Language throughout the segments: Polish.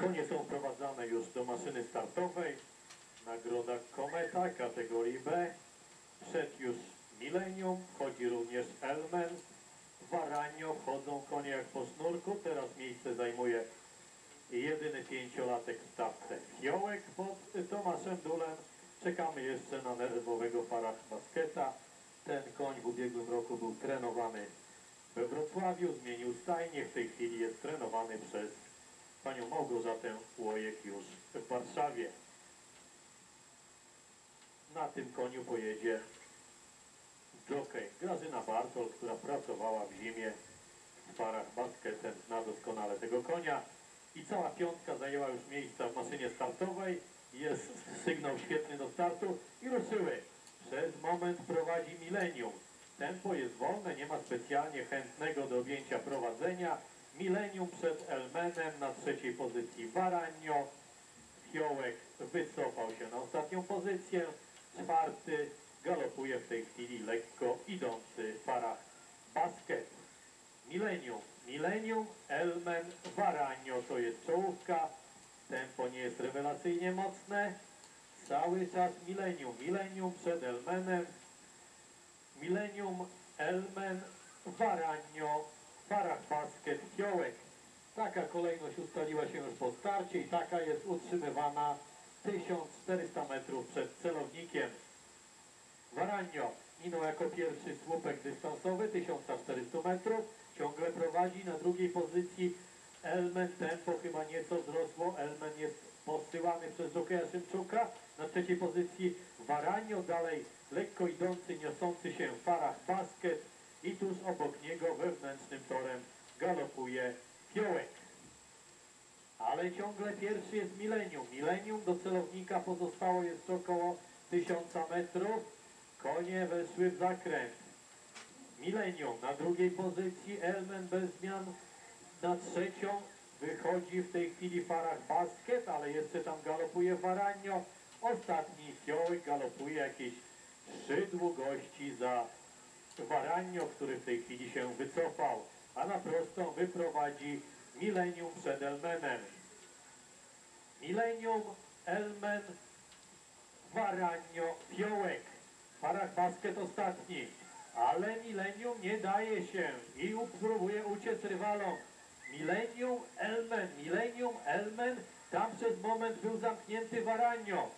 Konie są wprowadzane już do maszyny startowej. Nagroda Kometa kategorii B. Przed już Millennium, wchodzi również Elmen. Waranio wchodzą konie jak po sznurku. Teraz miejsce zajmuje jedyny pięciolatek w stawce Fiołek pod Tomaszem Dulem. Czekamy jeszcze na nerwowego Farah Basketa. Ten koń w ubiegłym roku był trenowany we Wrocławiu, zmienił stajnię, w tej chwili jest trenowany przez panią Małgorzatę Łojek już w Warszawie. Na tym koniu pojedzie jockey Grażyna Bartol, która pracowała w zimie w parach basketem, zna doskonale tego konia i cała piątka zajęła już miejsca w maszynie startowej. Jest sygnał świetny do startu i ruszyły. Przez moment prowadzi Millennium. Tempo jest wolne, nie ma specjalnie chętnego do objęcia prowadzenia. Millennium przed Elmenem na trzeciej pozycji Varanio. Fiołek wycofał się na ostatnią pozycję. Czwarty galopuje w tej chwili lekko idący w parach basket. Millennium, Millennium, Elmen, Varanio to jest czołówka. Tempo nie jest rewelacyjnie mocne. Cały czas Millennium, Millennium przed Elmenem. Millennium, Elmen, Varanio, Parach Basket, Fiołek. Taka kolejność ustaliła się już po starcie i taka jest utrzymywana 1400 metrów przed celownikiem. Varanio minął jako pierwszy słupek dystansowy 1400 metrów. Ciągle prowadzi na drugiej pozycji Elmen. Tempo chyba nieco wzrosło. Elmen jest posyłany przez Jokeja Szymczuka. Na trzeciej pozycji Varanio. Dalej lekko idący, niosący się Farah Basket. I tuż obok niego wewnętrznym torem galopuje Fiołek. Ale ciągle pierwszy jest Millennium. Millennium do celownika pozostało jeszcze około 1000 metrów. Konie weszły w zakręt. Millennium na drugiej pozycji, Elmen bez zmian na trzecią. Wychodzi w tej chwili Farah Basket, ale jeszcze tam galopuje Varanio. Ostatni Fiołek galopuje jakieś trzy długości za Varanio, który w tej chwili się wycofał. A na prostą wyprowadzi Millennium przed Elmenem. Millennium, Elmen, Varanio, Fiołek. Parach Basket ostatni. Ale Millennium nie daje się i próbuje uciec rywalom. Millennium, Elmen, Millennium, Elmen. Tam przez moment był zamknięty Varanio.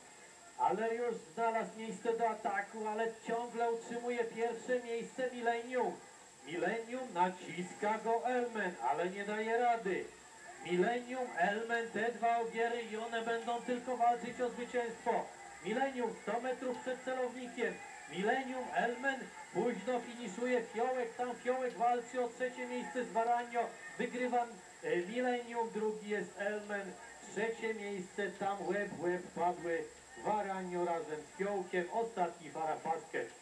Ale już znalazł miejsce do ataku, ale ciągle utrzymuje pierwsze miejsce Millennium. Millennium naciska go Elmen, ale nie daje rady. Millennium, Elmen, te dwa ogiery i one będą tylko walczyć o zwycięstwo. Millennium 100 metrów przed celownikiem. Millennium, Elmen, późno finiszuje Fiołek, tam Fiołek walczy o trzecie miejsce z Varanio. Wygrywa e, Millennium, drugi jest Elmen. Trzecie miejsce, tam łeb łeb padły Varanio razem z Fiołkiem. Ostatni Farah Basket